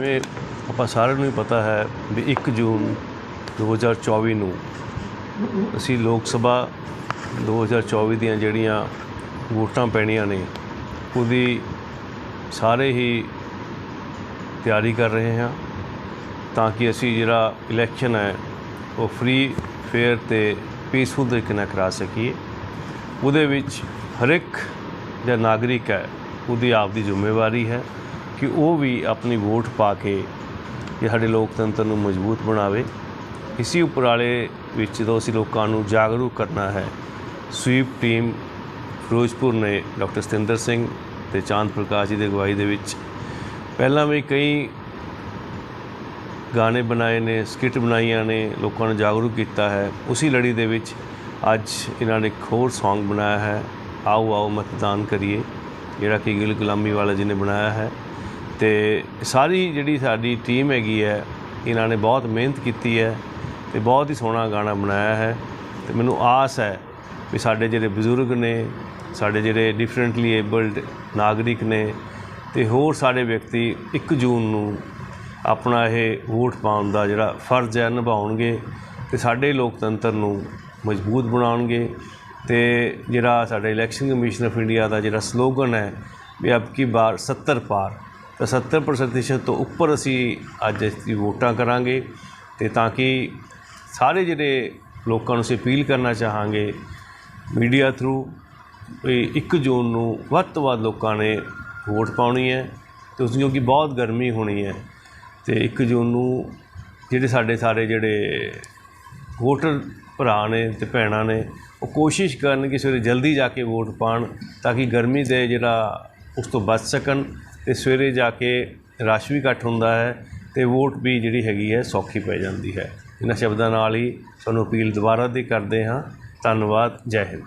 ਜਿਵੇਂ ਆਪਾਂ ਸਾਰਿਆਂ ਨੂੰ ਹੀ ਪਤਾ ਹੈ ਵੀ 1 ਜੂਨ 2024 ਨੂੰ ਅਸੀਂ ਲੋਕ ਸਭਾ 2024 ਦੀਆਂ ਜਿਹੜੀਆਂ ਵੋਟਾਂ ਪੈਣੀਆਂ ਨੇ, ਉਹਦੀ ਸਾਰੇ ਹੀ ਤਿਆਰੀ ਕਰ ਰਹੇ ਹਾਂ ਤਾਂ ਕਿ ਅਸੀਂ ਜਿਹੜਾ ਇਲੈਕਸ਼ਨ ਹੈ, ਉਹ ਫ੍ਰੀ ਫੇਅਰ ਤੇ ਪੀਸਫੁਲ ਤਰੀਕੇ ਨਾਲ ਕਰਾ ਸਕੀਏ। ਉਹਦੇ ਵਿੱਚ ਹਰ ਇੱਕ ਜਿਹੜਾ ਨਾਗਰਿਕ ਹੈ, ਉਹਦੀ ਆਪਦੀ ਜ਼ਿੰਮੇਵਾਰੀ ਹੈ। ਕਿ ਉਹ ਵੀ ਆਪਣੀ ਵੋਟ ਪਾ ਕੇ ਇਹ ਸਾਡੇ ਲੋਕਤੰਤਰ ਨੂੰ ਮਜ਼ਬੂਤ ਬਣਾਵੇ। ਇਸੀ ਉਪਰਾਲੇ ਵਿੱਚ ਜਦੋਂ ਅਸੀਂ ਲੋਕਾਂ ਨੂੰ ਜਾਗਰੂਕ ਕਰਨਾ ਹੈ, ਸਵੀਪ ਟੀਮ ਫਿਰੋਜ਼ਪੁਰ ਨੇ ਡਾਕਟਰ ਸਤਿੰਦਰ ਸਿੰਘ ਤੇ ਚਾਂਦ ਪ੍ਰਕਾਸ਼ ਜੀ ਦੀ ਅਗਵਾਈ ਦੇ ਵਿੱਚ ਪਹਿਲਾਂ ਵੀ ਕਈ ਗਾਣੇ ਬਣਾਏ ਨੇ, ਸਕਿੱਟ ਬਣਾਈਆਂ ਨੇ, ਲੋਕਾਂ ਨੂੰ ਜਾਗਰੂਕ ਕੀਤਾ ਹੈ। ਉਸੇ ਲੜੀ ਦੇ ਵਿੱਚ ਅੱਜ ਇਹਨਾਂ ਨੇ ਇੱਕ ਹੋਰ Song ਬਣਾਇਆ ਹੈ, ਆਓ ਆਓ ਮਤਦਾਨ ਕਰੀਏ, ਜਿਹੜਾ ਕਿ ਗਿਲ ਗੁਲਾਮੀ ਵਾਲਾ ਜੀ ਨੇ ਬਣਾਇਆ ਹੈ। ਤੇ ਸਾਰੀ ਜਿਹੜੀ ਸਾਡੀ ਟੀਮ ਹੈਗੀ ਹੈ, ਇਹਨਾਂ ਨੇ ਬਹੁਤ ਮਿਹਨਤ ਕੀਤੀ ਹੈ ਤੇ ਬਹੁਤ ਹੀ ਸੋਹਣਾ ਗਾਣਾ ਬਣਾਇਆ ਹੈ ਤੇ ਮੈਨੂੰ ਆਸ ਹੈ ਵੀ ਸਾਡੇ ਜਿਹੜੇ ਬਜ਼ੁਰਗ ਨੇ, ਸਾਡੇ ਜਿਹੜੇ ਡਿਫਰੈਂਟਲੀ ਏਬਲਡ ਨਾਗਰਿਕ ਨੇ ਤੇ ਹੋਰ ਸਾਡੇ ਵਿਅਕਤੀ 1 ਜੂਨ ਨੂੰ ਆਪਣਾ ਇਹ ਵੋਟ ਪਾਉਣ ਦਾ ਜਿਹੜਾ ਫਰਜ਼ ਹੈ, ਨਿਭਾਉਣਗੇ ਤੇ ਸਾਡੇ ਲੋਕਤੰਤਰ ਨੂੰ ਮਜ਼ਬੂਤ ਬਣਾਉਣਗੇ ਤੇ ਜਿਹੜਾ ਸਾਡਾ ਇਲੈਕਸ਼ਨ ਕਮਿਸ਼ਨ ਆਫ ਇੰਡੀਆ ਦਾ ਜਿਹੜਾ ਸਲੋਗਨ ਹੈ ਵੀ ਅਬ ਕੀ ਬਾਰ 70 ਪਾਰ। ਤਾਂ 70% ਪ੍ਰਤੀਸ਼ਤ ਤੋਂ ਉੱਪਰ ਅਸੀਂ ਅੱਜ ਇਸ ਦੀ ਵੋਟਾਂ ਕਰਾਂਗੇ ਤੇ ਤਾਂ ਕਿ ਸਾਰੇ ਜਿਹੜੇ ਲੋਕਾਂ ਨੂੰ ਅਸੀਂ ਅਪੀਲ ਕਰਨਾ ਚਾਹਾਂਗੇ ਮੀਡੀਆ ਥਰੂ, ਵੀ 1 ਜੂਨ ਨੂੰ ਵੱਧ ਤੋਂ ਵੱਧ ਲੋਕਾਂ ਨੇ ਵੋਟ ਪਾਉਣੀ ਹੈ ਤੇ ਉਸ ਕਿਉਂਕਿ ਬਹੁਤ ਗਰਮੀ ਹੋਣੀ ਹੈ ਤੇ 1 ਜੂਨ ਨੂੰ ਜਿਹੜੇ ਸਾਡੇ ਸਾਰੇ ਜਿਹੜੇ ਵੋਟਰ ਭਰਾ ਨੇ ਤੇ ਭੈਣਾਂ ਨੇ, ਉਹ ਕੋਸ਼ਿਸ਼ ਕਰਨ ਕਿ ਸਵੇਰੇ ਜਲਦੀ ਜਾ ਕੇ ਵੋਟ ਪਾਣ ਤਾਂ ਕਿ ਗਰਮੀ ਦੇ ਜਿਹੜਾ ਉਸ ਤੋਂ ਬਚ ਸਕਣ ਤੇ ਸਵੇਰੇ ਜਾ ਕੇ ਰਸ਼ ਵੀ ਘੱਟ ਹੁੰਦਾ ਹੈ ਤੇ ਵੋਟ ਵੀ ਜਿਹੜੀ ਹੈਗੀ ਹੈ ਸੌਖੀ ਪੈ ਜਾਂਦੀ ਹੈ। ਇਹਨਾਂ ਸ਼ਬਦਾਂ ਨਾਲ ਹੀ ਤੁਹਾਨੂੰ ਅਪੀਲ ਦੁਬਾਰਾ ਦੀ ਕਰਦੇ ਹਾਂ। ਧੰਨਵਾਦ, ਜੈ ਹਿੰਦ।